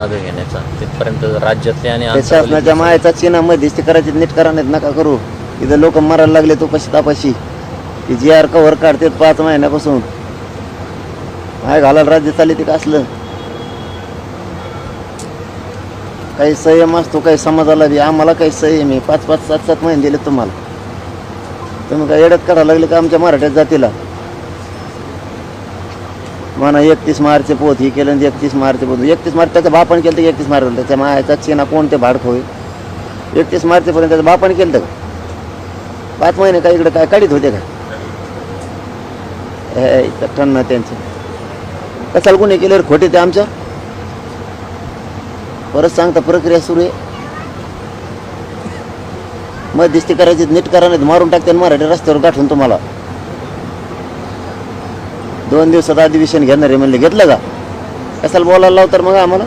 मागे घेण्याचा तिथपर्यंत राज्यातले आणि त्या आंतरराष्ट्रीय शासनाच्या मायाचा चिन्ह मध्यस्थी करायची नीट करा नाहीत नका करू. इथं लोक मरायला लागले तो पशी तापाशी. की जी आर कव्हर काढतात पाच महिन्यापासून. माय घालायला राज्य चालले ते का असलं? काही संयम असतो काही समाजाला बी. आम्हाला काही संयम आहे. पाच पाच सात सात महिने दिले तुम्हाला. तुम्ही काय येड्यात काढायला लागले का आमच्या मराठ्यात जातीला? म्हणा एकतीस मार्च पोत ही केलं एकतीस मार्च पोत. एकतीस मार्च त्याचं बापण केलं एकतीस मार्च त्याच्या मायाचा चेना कोणते भाडक होईल? एकतीस मार्चपर्यंत त्याचं बापण केलं तर? पाच महिने काय इकडे काय काढीत होते का? हे इथं टन्न त्यांचं. कशाला गुन्हे केले खोटे ते आमच्या? परत सांगता प्रक्रिया सुरू आहे. मध्यस्थी करायची नीट करा नाही मारून टाकते आणि मराठी रस्त्यावर गाठून तुम्हाला. दोन दिवसात अधिवेशन घेणार आहे म्हणले घेतलं का? कशाला बोलायला लावतर मग आम्हाला?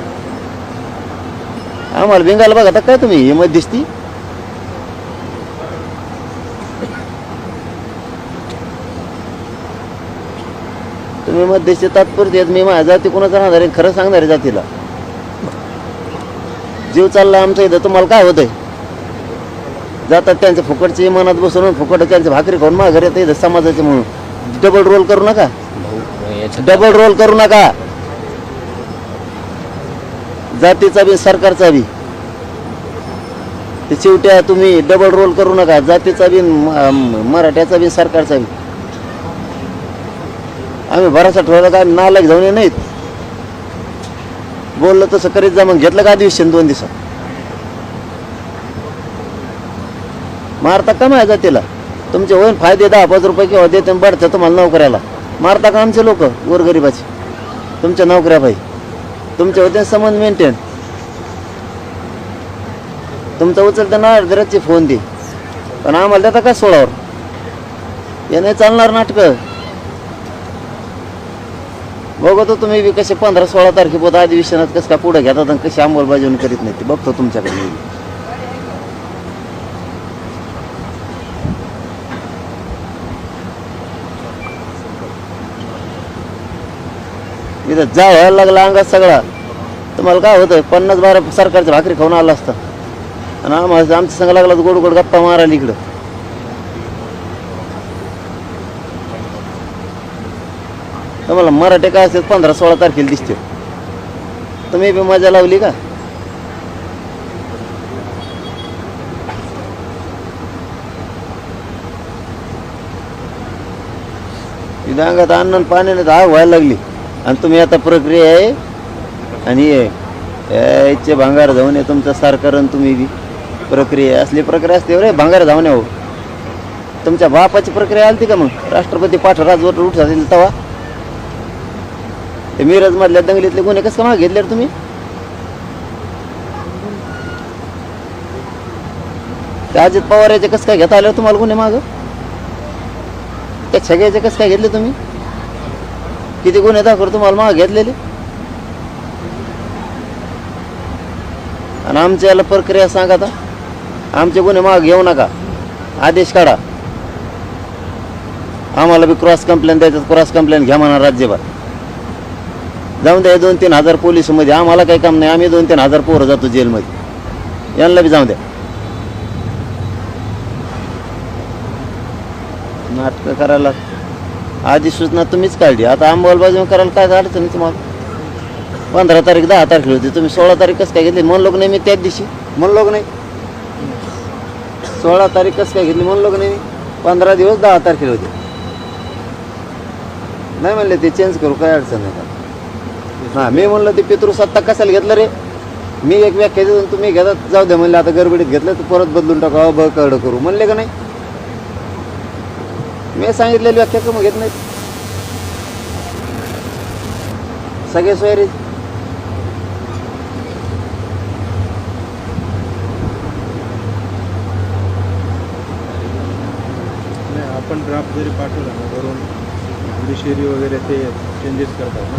आम्हाला बेंगाला बघा आता काय तुम्ही ही दिसती? तुम्ही मध्यस्थी तात्पुरते मी माझ्या जाती कोणाचा राहणार आहे खरं सांगणार आहे जातीला. जीव चालला आमचा इथं तुम्हाला काय होतंय? जातात त्यांच्या फुकटची मनात बसून फुकट त्यांच्या भाकरी खाऊन माघार येतं इथं समाजाचे म्हणून. डबल रोल करू नका. डबल रोल करू नका. जातीचा बी सरकारचा बी. ते चिवट्या तुम्ही डबल रोल करू नका. जातीचा बी मराठ्याचा बी सरकारचा बी. आम्ही भरासा ठेवला का? नालायक जाऊन ये नाहीत बोललं तसं करीत जा मग. घेतलं का दिवशी दोन दिवसात? मारता कमाय जातीला? तुमचे होईन फायदे दहा पाच रुपये किंवा देते आणि तुम्हाला नोकऱ्याला. मारता का आमचे लोक? गोरगरिबाचे. तुमच्या नोकऱ्या पाहिजे तुमच्या होते संबंध मेंटेन तुमचा उचलता ना अर्धराची फोन दे. पण आम्हाला देता का सोळावर? याने नाही चालणार नाटकं. बघतो तुम्ही बी कसे पंधरा सोळा तारखेपर्यंत अधिवेशनात कसं का पुढे घेतात आणि कशी अंमलबजावणी करीत नाही ते. बघतो तुमच्याकडे इथं जा व्हायला लागला अंगात सगळा तुम्हाला काय होतं पन्नास बारा सरकारच्या भाकरी खाऊन आला असता. आणि आम्हाला आमच्या संघ लागला तर गोड गोड गप्पा मारायला इकडं. तुम्हाला मराठी काय असते पंधरा सोळा तारखेला दिसते तुम्ही बी मजा लावली का? इथं अंगात अन्न पाण्याने आग व्हायला लागली. आणि तुम्ही आता प्रक्रिया आहे. आणि याचे भांगार जाऊन आहे तुमचं सरकार आणि तुम्ही बी. प्रक्रिया असली प्रक्रिया असते रे भांगार जाऊन हो. तुमच्या बापाची प्रक्रिया आली का मग? राष्ट्रपती पाठ राजवट उठा दिली तवा? ते मिरज मधल्या दंगलीतले गुन्हे कसं माग मागे घेतले तुम्ही? ते अजित पवार याचे कसं काय घेता आलं हो तुम्हाला गुन्हे माग? त्या सगळ्याचे कसं काय घेतले तुम्ही? किती गुन्हे दाखवर तुम्हाला मागे घेतलेले? आणि आमच्या याला प्रक्रिया सांगा आता. आमचे गुन्हे मागे घेऊ नका. आदेश काढा. आम्हाला बी क्रॉस कंप्लेंट द्यायचं क्रॉस कंप्लेंट घ्या म्हणा राज्यभर. जाऊन द्या दोन तीन हजार पोलीसमध्ये. आम्हाला काही काम नाही. आम्ही दोन तीन हजार पोरं जातो जेलमध्ये. यांना बी जाऊ द्या. नाटकं करायला आधी सूचना तुम्हीच काढली. आता अंमलबजावणी करायला काय अडचण आहे तुम्हाला? पंधरा तारीख दहा तारखेला होती. तुम्ही सोळा तारीख कसं काय घेतली? म्हणलोक नाही मी त्याच दिवशी. म्हणलोक नाही. सोळा तारीख कसं काय घेतली? म्हणलोक नाही पंधरा दिवस दहा तारखेला होते. नाही म्हणले ते चेंज करू काय अडचण नाही का हां मी म्हणलं ते पितृ सत्ता कशाला घेतलं रे? मी एक व्याख्या देऊन तुम्ही घेतात. जाऊ दे म्हणले आता गडबडीत घेतलं तर परत बदलून टाकू. अ करू. म्हणले का नाही? मी सांगितलेली व्याख्या का मग घेत नाहीत. सगळे सोयरे. आपण ड्राफ्ट जरी पाठवला ना वरून जुडिशरी वगैरे ते चेंजेस करतात ना.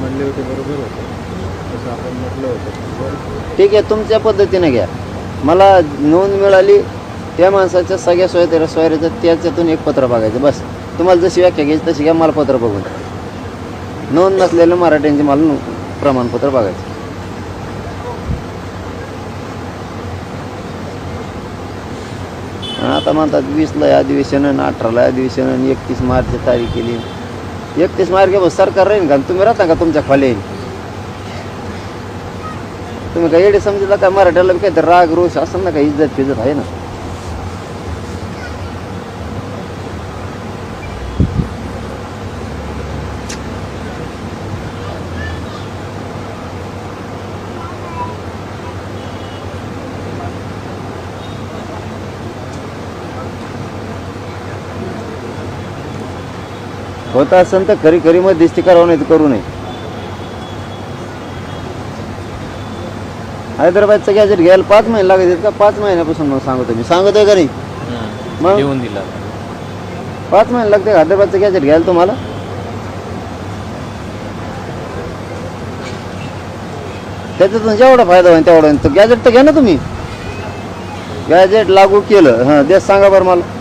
म्हणले होते बरोबर होतं. तसं आपण म्हटलं होतं. ठीक आहे तुमच्या पद्धतीने घ्या. मला नोंद मिळाली त्या माणसाच्या सगळ्या सोय सोयऱ्या सोयऱ्याचं त्याच्यातून एक पत्र बघायचं बस. तुम्हाला जशी व्याख्या घ्यायची तशी घ्या मला पत्र बघून. नोंद नसलेलं मराठ्यांचे मला प्रमाणपत्र बघायचं. आता म्हणतात वीसला अधिवेशन आणि अठराला अधिवेशन आणि एकतीस मार्च तारीख केली. एकतीस मार्च बस. सरकार राहील का? तुम्ही राहता का तुमच्या खाली तुम्ही काय एडे समजला का? मराठ्याला काही काहीतरी राग रोष असं ना काही इज्जत फिजत आहे ना? होत असेल तर खरी खरी मध्यस्थी करावं नाही तर करू नये. हैदराबादचं गॅजेट घ्यायला पाच महिने लागत आहेत का? पाच महिन्यापासून मग सांगतो मी. सांगतोय का नाही? मग? लिहून दिला. पाच महिने लागते का हैदराबादचं गॅजेट घ्यायला तुम्हाला? त्याच्यातून जेवढा फायदा होईल तेवढा होईल. तर गॅजेट तर घ्या ना तुम्ही. गॅजेट लागू केलं. हां देश सांगा बरं मला.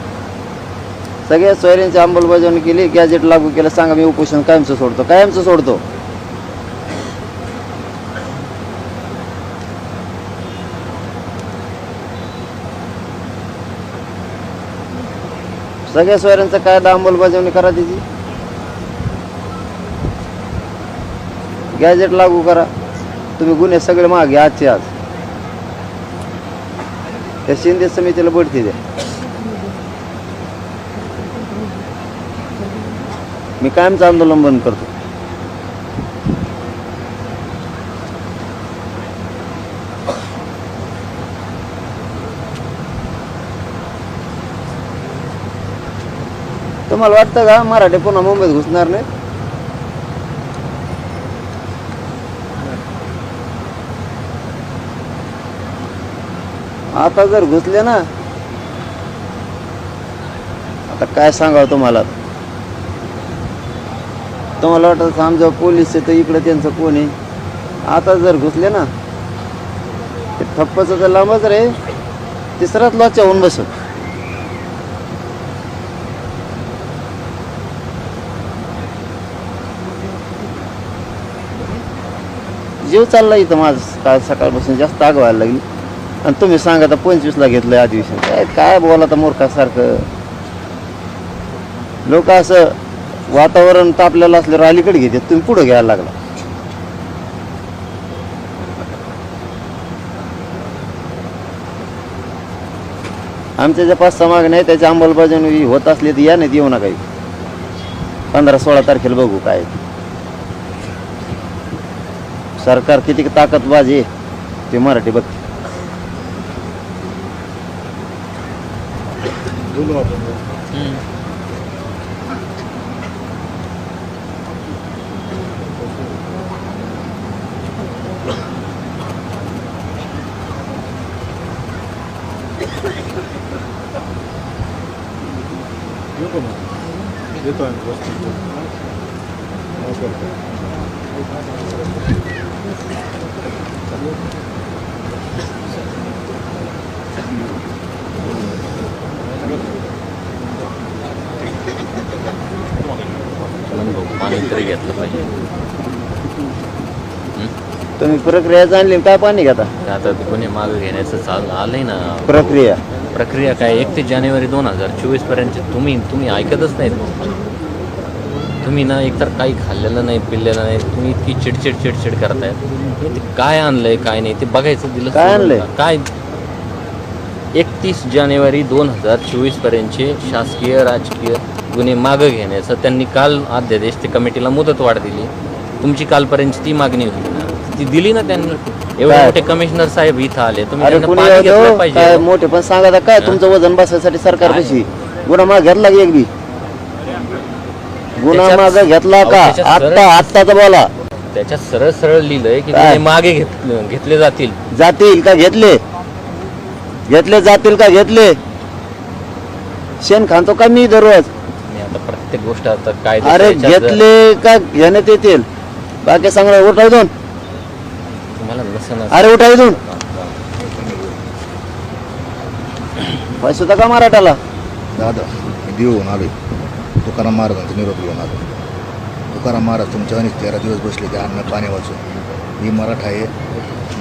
सगळ्या सोयऱ्यांची अंमलबजावणी केली गॅजेट लागू केलं सांगा मी उपोषण कायमचं सोडतो कायमचं सोडतो. सगळ्या सोयऱ्यांचा कायदा अंमलबजावणी करा त्याची गॅजेट लागू करा. तुम्ही गुन्हे सगळे मागे आजचे आज. त्या शिंदे समितीला बढती द्या. मी कायमचं आंदोलन बंद करतो. तुम्हाला वाटतं का मराठी पुन्हा मुंबईत घुसणार नाही? आता जर घुसले ना आता काय सांगावं तुम्हाला? तुम्हाला वाटत आमच्या पोलीस आहे तर इकडं त्यांचं कोण आहे? आता जर घुसले ना ते ठप्पचं तर लांबच रे. तिसराच लॉच्या होऊन बसत. जीव चालला इथं माझं. काल सकाळपासून जास्त आग व्हायला लागली. आणि तुम्ही सांगा आता पंचवीसला घेतलंय अधिवेशन. काय काय बोला तर मूर्खासारखं? लोक असं वातावरण तापलेलं असल्यावर अलीकडे घेते तुम्ही पुढे घ्यायला लागला. आमच्या ज्या पाच सहा मागण्या आहे त्याची अंमलबजावणी होत असली तर या नाही येऊ नका काही पंधरा सोळा तारखेला बघू काय सरकार किती ताकदबाज आहे ते मराठी बघ. आम्ही पाणी तरी घेतलं पाहिजे तुम्ही प्रक्रिया जाणली काय पाणी घेता? आता ते कोणी मागं घेण्याचं चाल आलंय ना. प्रक्रिया? प्रक्रिया काय एकतीस जानेवारी दोन हजार चोवीसपर्यंत तुम्ही तुम्ही ऐकतच नाहीत. तुम्ही ना एकतर काही खाल्लेलं नाही पिल्लेलं नाही तुम्ही इतकी चिडचिड चिडचिड करतायत ते काय आणलंय काय नाही ते बघायचं दिलं काय. आणलंय? काय? एकतीस जानेवारी दोन हजार चोवीस पर्यंतचे शासकीय राजकीय गुन्हे मागं घेण्याचं त्यांनी काल अध्यादेश ते कमिटीला मुदतवाढ दिली. तुमची कालपर्यंतची ती मागणी होती ना. ती दिली ना त्यांनी. एवढे? मोठे कमिशनर साहेब इथं आले. तुम्ही त्यांना पाणी घेतलं पाहिजे. मोठे पण सांगा काय तुमचं वजन बसायसाठी सरकार? कशी? गुन्हा माग घेतला एक बी. गुन्हा माग घेतला अहो, का त्याच्यात सरळ- आत्ता आत्ताच बोला. त्याच्यात सरळ सरळ लिहिलंय की काय? मागे घेत घेतले जातील. जातील का घेतले? घेतले जातील का घेतले? शेण खातो का मी दररोज? आणि आता प्रत्येक गोष्ट आता काय अरे घेतले का घेण्यात येतील? बाकी सांगणार उठाव दोन. तुम्हाला नसेल अरे उठाव दोन. पैसे होता का मराठाला? दादा देऊन आलोय. तुकाराम महाराजांचा निरोप घेऊन आलो. तुकाराम महाराज तुमच्या अनेक तेरा दिवस बसले ते अन्न पाणी वाचून. मी मराठा आहे.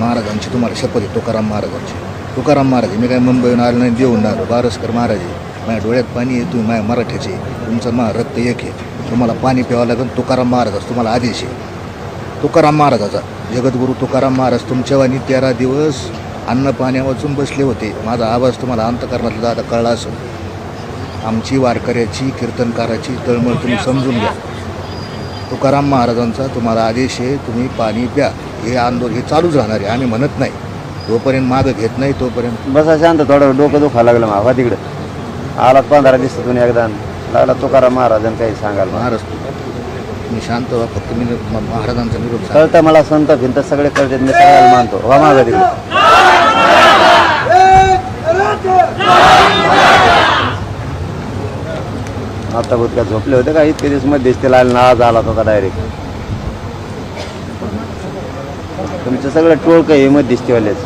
महाराजांची तुम्हाला शपथ आहे तुकाराम महाराजांची. तुकाराम महाराज मी काय मुंबईहून आलो नाही देऊन आलो. बारसकर महाराज माझ्या डोळ्यात पाणी आहे तुम्ही माझ्या मराठ्याचे तुमचं मा रक्त एक आहे. तुम्हाला पाणी प्यावं लागेल तुकाराम महाराजाचा तुम्हाला आदेश आहे. तुकाराम महाराजाचा जगद्गुरू तुकाराम महाराज तुमच्यावानी तेरा दिवस अन्न पाण्या वाचून बसले होते. माझा आवाज तुम्हाला अंतकरणातला दादा कळला असेल. आमची वारकऱ्याची कीर्तनकाराची तळमळ तुम्ही समजून घ्या. तुकाराम महाराजांचा तुम्हाला आदेश आहे तुम्ही पाणी प्या. हे आंदोलन हे चालूच राहणार आहे आम्ही म्हणत नाही. जोपर्यंत मागं घेत नाही तोपर्यंत बसा शांत थोडं डोकं दुखायला लागलं मावा तिकडं आलात पंधरा दिवसातून एकदा लागला तुकाराम महाराजांनी काही सांगाल. महाराज मी शांत व्हा. फक्त मी महाराजांचा निरोप कळतं मला संत भिंत सगळे कळतात. मी सगळ्याला मानतो. वा मागा तिकडे. आता बोध काय झोपले होते का? इतके दिवसमध्ये त्याला नाराज आला होता डायरेक्ट तुमचं सगळं टोळ काही हे मत दिसतेवालेच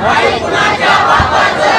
भारत